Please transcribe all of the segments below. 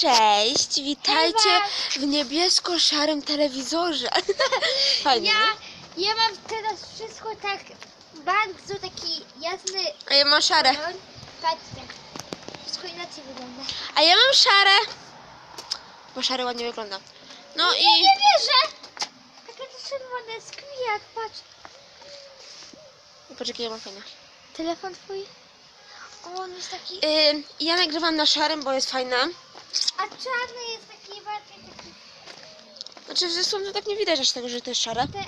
Cześć, witajcie w niebiesko-szarym telewizorze. Fajnie. Ja, nie? ja mam teraz wszystko tak bardzo taki jasny A ja mam szare. kolor. Patrzcie, wszystko inaczej wygląda. A ja mam szare. Bo szare ładnie wygląda. No i nie wierzę! Takie to czerwone skwijak, patrz. poczekaj, ja mam fajne. Telefon twój? O, on jest taki... Yy, ja nagrywam na szarym, bo jest fajne. A czarny jest taki bardziej taki... Znaczy zresztą to tak nie widać aż tego, że to jest szare. Te...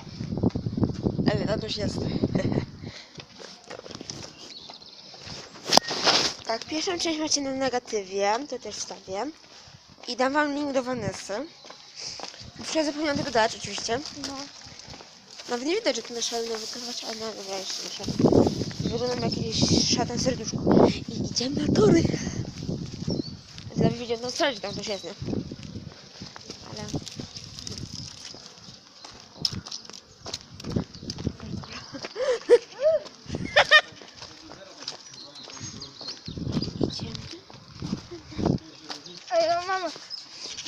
Ale to już jest. Tak, pierwszą część macie na negatywie, to też wstawię. I dam wam link do Vanessy. Muszę zapomniałam tego dać oczywiście. No. Nawet nie widać, że to na szalone wykazywać, ale no, muszę. Wyglądam jak jakieś szatan serduszko. I idziemy na tory. Dawid widział na stronie, tam coś jest, nie? Ale... Ej, ja mam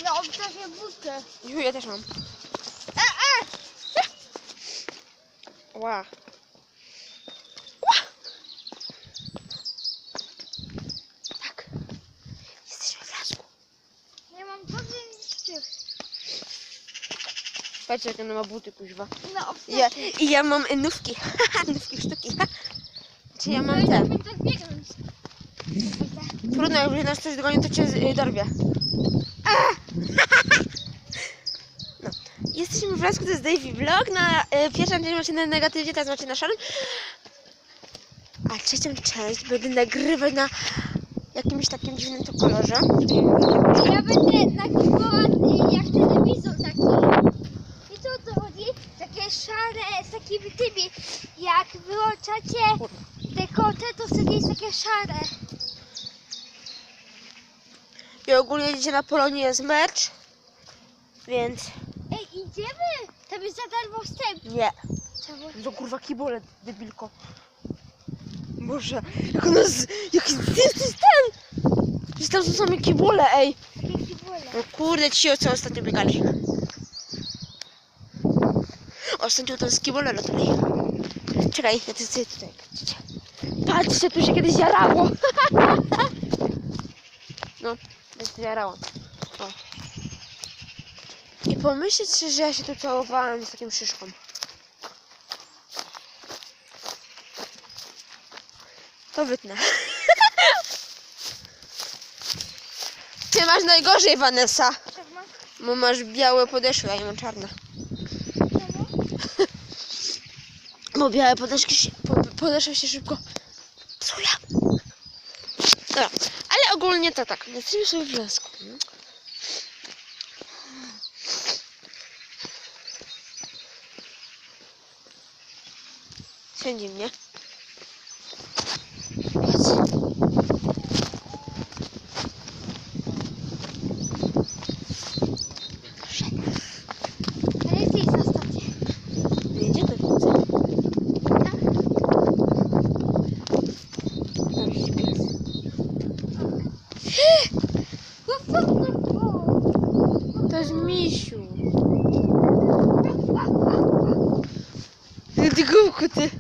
na obcasie buty. Ju, ja też mam. E, e! Ła. Tak. Jesteśmy w lasku. Ja mam dobrze niż ty. Patrz jak ona ma buty, kuźwa. Na obcasie. Ja, I ja mam nówki. nówki sztuki. Czy ja mam No te? i. Trudno, jak nas coś dogoni, to cię y, dorwie. No. Jesteśmy w lasku, to jest Davey Vlog. Na y, pierwszą część macie na negatywie, teraz macie na szarym. A trzecią część będę nagrywać na jakimś takim dziwnym to kolorze. Ja będę nagrywała y, jak telewizor taki. I co o to chodzi? Takie szare z takimi tymi. Jak wyłączacie dekote, to wtedy jest takie szare. I ogólnie dzisiaj na Polonie jest mecz. Więc Ej, idziemy? Tam jest za darmo wstęp. nie. Czemu? To kurwa kibole, debilko. Boże, jak ona z... Jaki jest ten? Że tam są same kibole, ej. Takie kibole. No kurde, ci o co ostatnio biegali. Ostatnio to z kibole latali. Czekaj, ja sobie tutaj. patrzcie. Tu się kiedyś jarało. No, ja się tu jarałam. O. I pomyśleć, że ja się tu całowałam z takim szyszką. To wytnę. Ty masz najgorzej, Vanessa. Bo masz białe podeszwy, a ja mam czarne. Bo białe podeszwy się, po, podeszwy się szybko psują. Dobra, ale ogólnie to tak. Jesteśmy sobie w lasku. nie? Sędzi mnie. côté.